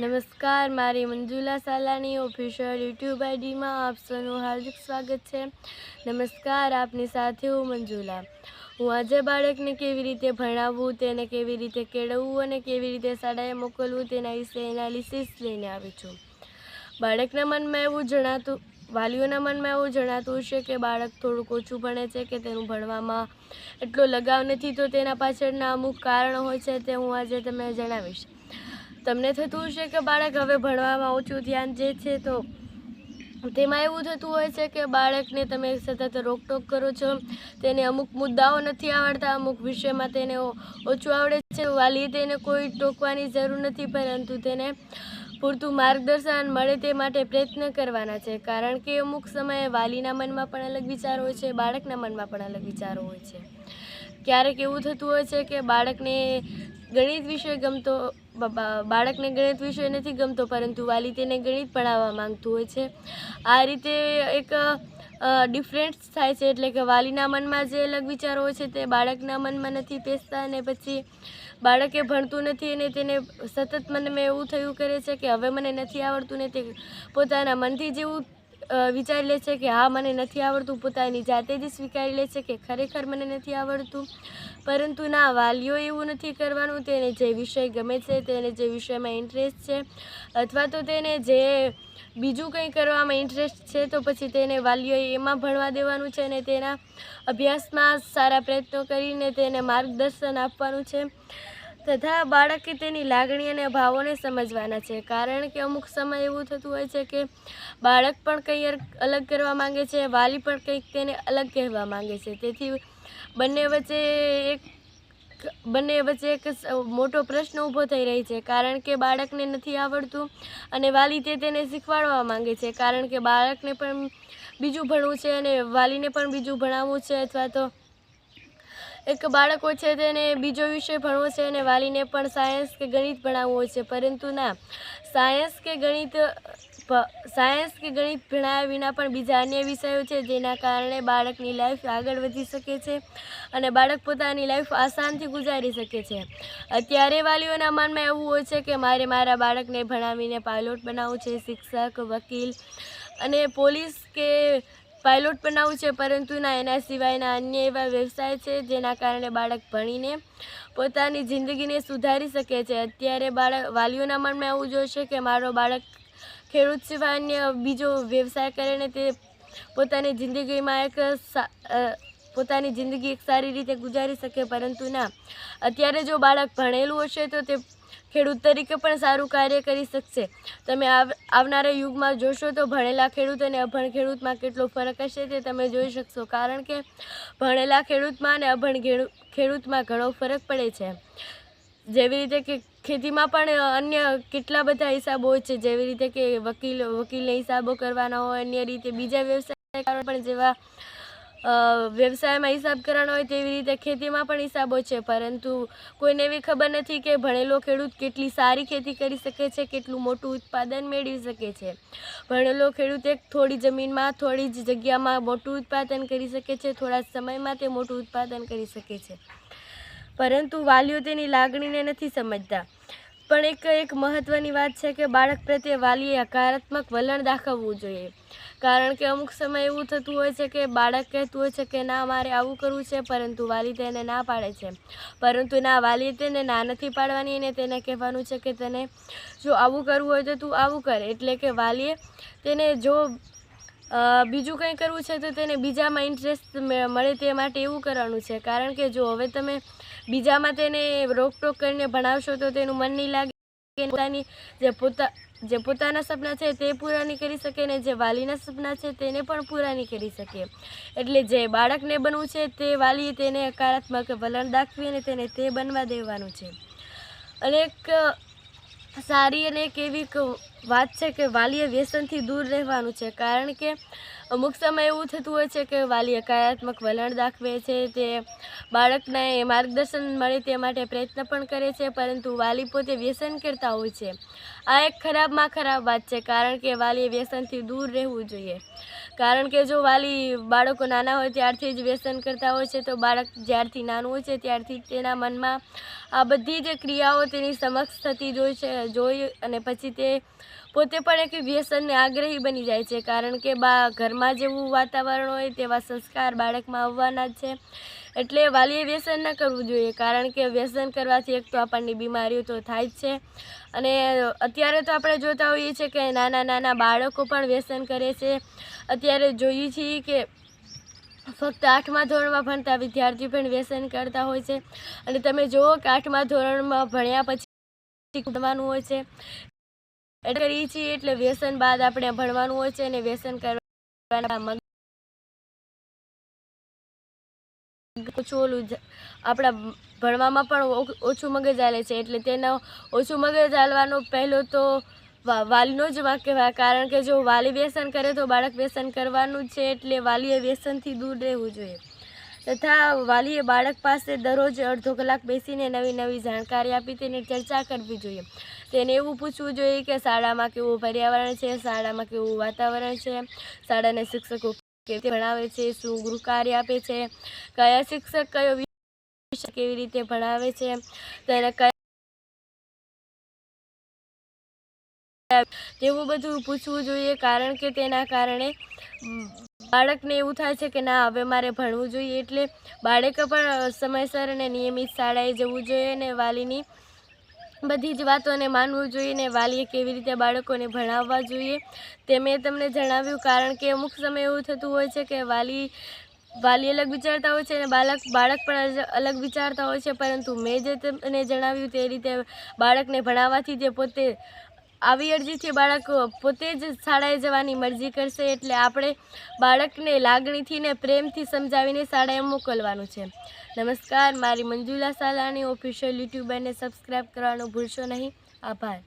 નમસ્કાર, મારી Manjula Salani official YouTube આઈડીમાં આપ સૌનું હાર્દિક સ્વાગત છે. નમસ્કાર, આપની સાથે હું મંજુલા. હું આજે બાળકને કેવી રીતે ભણાવવું, તેને કેવી રીતે કેળવવું અને કેવી રીતે શાળાએ મોકલવું તેના વિશે એનાલિસિસ લઈને આવી છું. બાળકના મનમાં એવું જણાતું, વાલીઓના મનમાં એવું જણાતું છે કે બાળક થોડુંક ઓછું ભણે છે કે તેનું ભણવામાં એટલો લગાવ નથી, તો તેના પાછળના અમુક કારણો હોય છે તે હું આજે તમને જણાવીશ. તમને થતું હશે કે બાળક હવે ભણવામાં ઓછું ધ્યાન જે છે તો તેમાં એવું થતું હોય છે કે બાળકને તમે સતત રોકટોક કરો છો, તેને અમુક મુદ્દાઓ નથી આવડતા, અમુક વિષયમાં તેને ઓછું આવડે છે વાલીએ તેને કોઈ ટોકવાની જરૂર નથી, પરંતુ તેને પૂરતું માર્ગદર્શન મળે તે માટે પ્રયત્ન કરવાના છે, કારણ કે અમુક સમયે વાલીના મનમાં પણ અલગ વિચાર હોય છે, બાળકના મનમાં પણ અલગ વિચારો હોય છે. ક્યારેક એવું થતું હોય છે કે બાળકને ગણિત વિષય ગમતો બાળકને ગણિત વિષય નથી ગમતો, પરંતુ વાલી તેને ગણિત ભણાવવા માંગતું હોય છે. આ રીતે એક ડિફરન્સ થાય છે એટલે કે વાલીના મનમાં જે અલગ વિચારો હોય છે તે બાળકના મનમાં નથી પેસતા અને પછી બાળકે ભણતું નથી અને તેને સતત મનમાં એવું થયું કરે છે કે હવે મને નથી આવડતું ને તે પોતાના મનથી જેવું વિચારી લે છે કે હા, મને નથી આવડતું પોતાની જાતે જ સ્વીકારી લે છે કે ખરેખર મને નથી આવડતું. પરંતુ ના, વાલીઓ એવું નથી કરવાનું. તેને જે વિષય ગમે છે, તેને જે વિષયમાં ઇન્ટરેસ્ટ છે, અથવા તો તેને જે બીજું કંઈ કરવામાં ઇન્ટરેસ્ટ છે, તો પછી તેને વાલીઓએ એમાં ભણવા દેવાનું છે અને તેના અભ્યાસમાં સારા પ્રયત્નો કરીને તેને માર્ગદર્શન આપવાનું છે. તથા બાળકે તેની લાગણી અને ભાવોને સમજવાના છે. કારણ કે અમુક સમય એવું થતું હોય છે કે બાળક પણ કંઈ અલગ કરવા માંગે છે, વાલી પણ કંઈક તેને અલગ કહેવા માંગે છે. તેથી બંને વચ્ચે એક, બંને વચ્ચે એક મોટો પ્રશ્ન ઊભો થઈ રહી છે. કારણ કે બાળકને નથી આવડતું અને વાલી તે તેને શીખવાડવા માંગે છે. કારણ કે બાળકને પણ બીજું ભણવું છે અને વાલીને પણ બીજું ભણાવવું છે અથવા તો એક બાળક છે તેને બીજો વિષય ભણવો છે અને વાલીને પણ સાયન્સ કે ગણિત ભણાવવું હોય છે. પરંતુ ના સાયન્સ કે ગણિત સાયન્સ કે ગણિત ભણાવ્યા વિના પણ બીજા અન્ય વિષયો છે જેના કારણે બાળકની લાઈફ આગળ વધી શકે છે અને બાળક પોતાની લાઈફ આસાનથી ગુજારી શકે છે. અત્યારે વાલીઓના મનમાં એવું હોય છે કે મારે મારા બાળકને ભણાવીને પાયલોટ બનાવવું છે, શિક્ષક, વકીલ અને પોલીસ કે પાયલોટ બનાવવું છે, પરંતુ ના, એના સિવાયના અન્ય એવા વ્યવસાય છે, જેના કારણે બાળક ભણીને પોતાની જિંદગીને સુધારી શકે છે. અત્યારે બાળક, વાલીઓના મનમાં એવું જોશે કે મારો બાળક ખેડૂત સિવાય અન્ય બીજો વ્યવસાય કરે ને તે પોતાની જિંદગીમાં એક પોતાની જિંદગી એક સારી રીતે ગુજારી શકે. પરંતુ ના, અત્યારે જો બાળક ભણેલું હશે તો તે ખેડૂત તરીકે પણ સારું કાર્ય કરી શકશે. તમે આવ- આવનારા યુગમાં જોશો તો ભણેલા ખેડૂત અને અભણ ખેડૂતમાં કેટલો ફરક હશે તે તમે જોઈ શકશો. કારણ કે ભણેલા ખેડૂતમાં અને અભણ ખેડૂ- ખેડૂતમાં ઘણો ફરક પડે છે. જેવી રીતે કે ખેતીમાં પણ અન્ય કેટલા બધા હિસાબો હોય છે. જેવી રીતે કે વકીલ, વકીલને હિસાબો કરવાના હોય, અન્ય રીતે બીજા વ્યવસાયકારો પણ જેવા વ્યવસાયમાં હિસાબ કરવાનો હોય તેવી રીતે ખેતીમાં પણ હિસાબો છે, પરંતુ કોઈને એવી ખબર નથી કે ભણેલો ખેડૂત કેટલી સારી ખેતી કરી શકે છે, કેટલું મોટું ઉત્પાદન મેળવી શકે છે. ભણેલો ખેડૂત એક થોડી જમીનમાં, થોડી જ જગ્યામાં મોટું ઉત્પાદન કરી શકે છે, થોડા સમયમાં તે મોટું ઉત્પાદન કરી શકે છે. પરંતુ વાલીઓ તેની લાગણીને નથી સમજતા. પણ એક એક મહત્ત્વની વાત છે કે બાળક પ્રત્યે વાલીએ હકારાત્મક વલણ દાખવવું જોઈએ. કારણ કે અમુક સમય એવું થતું હોય છે કે બાળક કહેતું હોય છે કે, ના, મારે આવું કરવું છે, પરંતુ વાલી તેને ના પાડે છે. પરંતુ ના, વાલીએ તેને ના નથી પાડવાની અને તેને કહેવાનું છે કે, તને જો આવું કરવું હોય તો તું આવું કર. એટલે કે વાલીએ તેને જો બીજું કંઈ કરવું છે તો તેને બીજામાં ઇન્ટરેસ્ટ મળે તે માટે એવું કરવાનું છે. કારણ કે જો હવે તમે બીજામાં તેને રોકટોક કરીને ભણાવશો તો તેનું મન નહીં લાગે કે પોતાની જે પોતા, જે પોતાના સપના છે તે પૂરા નહીં કરી શકે ને જે વાલીના સપના છે તેને પણ પૂરા નહીં કરી શકે. એટલે જે બાળકને બનવું છે તે વાલીએ તેને હકારાત્મક વલણ દાખવી અને તેને તે બનવા દેવાનું છે. અને એક સારી અને એક એવી વાત છે કે વાલીએ વ્યસનથી દૂર રહેવાનું છે. કારણ કે અમુક સમય એવું થતું હોય છે કે વાલી હકારાત્મક વલણ દાખવે છે, તે બાળકને માર્ગદર્શન મળે તે માટે પ્રયત્ન પણ કરે છે, પરંતુ વાલી પોતે વ્યસન કરતા હોય છે. આ એક ખરાબમાં ખરાબ વાત છે, કારણ કે વાલીએ વ્યસનથી દૂર રહેવું જોઈએ. કારણ કે જો વાલી બાળકો નાના હોય ત્યારથી જ વ્યસન કરતા હોય છે, તો બાળક જ્યારથી નાનું હોય છે ત્યારથી તેના મનમાં આ બધી જ ક્રિયાઓ તેની સમક્ષ થતી જોઈ છે, જોઈ અને પછી તે પોતે પણ એક વ્યસનને આગ્રહી બની જાય છે, કારણ કે બા ઘરમાં જેવું વાતાવરણ હોય તેવા સંસ્કાર બાળકમાં આવવાના જ છે. એટલે વાલીએ વ્યસન ન કરવું જોઈએ, કારણ કે વ્યસન કરવાથી એક તો આપણને બીમારીઓ તો થાય જ છે. અને અત્યારે તો આપણે જોતા હોઈએ છીએ કે નાના નાના બાળકો પણ વ્યસન કરે છે. અત્યારે જોઈએ છીએ કે ફક્ત આઠમા ધોરણમાં ભણતા વિદ્યાર્થીઓ પણ વ્યસન કરતા હોય છે. અને તમે જુઓ કે આઠમા ધોરણમાં ભણ્યા પછી શીખવાનું હોય છે. એટલે કરીએ છીએ એટલે વ્યસન બાદ આપણે ભણવાનું હોય છે અને વ્યસન કરવાના ઓછું ઓલું આપણા ભણવામાં પણ ઓછું મગજ હાલે છે એટલે તેનો ઓછું મગજ હાલવાનો પહેલો તો વાલીનો જ વાંક કહેવાય કારણ કે જો વાલી વ્યસન કરે તો બાળક વ્યસન કરવાનું છે એટલે વાલીએ વ્યસનથી દૂર રહેવું જોઈએ. તથા વાલીએ બાળક પાસે દરરોજ અડધો કલાક બેસીને નવી નવી જાણકારી આપી તેની ચર્ચા કરવી જોઈએ. તેને એવું પૂછવું જોઈએ કે શાળામાં કેવું પર્યાવરણ છે, શાળામાં કેવું વાતાવરણ છે, શાળાના શિક્ષકો કેવી ભણાવે છે, શું ગૃહ કાર્ય આપે છે, કયા શિક્ષક કયો વિષય કેવી રીતે ભણાવે છે, તેને કયા તેવું બધું પૂછવું જોઈએ કારણ કે તેના કારણે બાળકને એવું થાય છે કે ના, હવે મારે ભણવું જોઈએ એટલે બાળકે પણ સમયસર અને નિયમિત શાળાએ જવું જોઈએ અને વાલીની બધી જ વાતોને માનવું જોઈએ ને વાલીએ કેવી રીતે બાળકોને ભણાવવા જોઈએ તે મેં તમને જણાવ્યું. કારણ કે અમુક સમય એવું થતું હોય છે કે વાલી વાલી અલગ વિચારતા હોય છે અને બાળક બાળક પણ અલગ વિચારતા હોય છે. પરંતુ મેં જે તમને જણાવ્યું તે રીતે બાળકને ભણાવવાથી જે પોતે આવી અરજીથી બાળક પોતે જ શાળાએ જવાની મરજી કરશે એટલે આપણે બાળકને લાગણીથી ને પ્રેમથી સમજાવીને શાળાએ મોકલવાનું છે. નમસ્કાર, મારી મંજુલા સાલાણી, ઓફિશિયલ યુટ્યુબરને સબસ્ક્રાઈબ કરવાનું ભૂલશો નહીં. આભાર.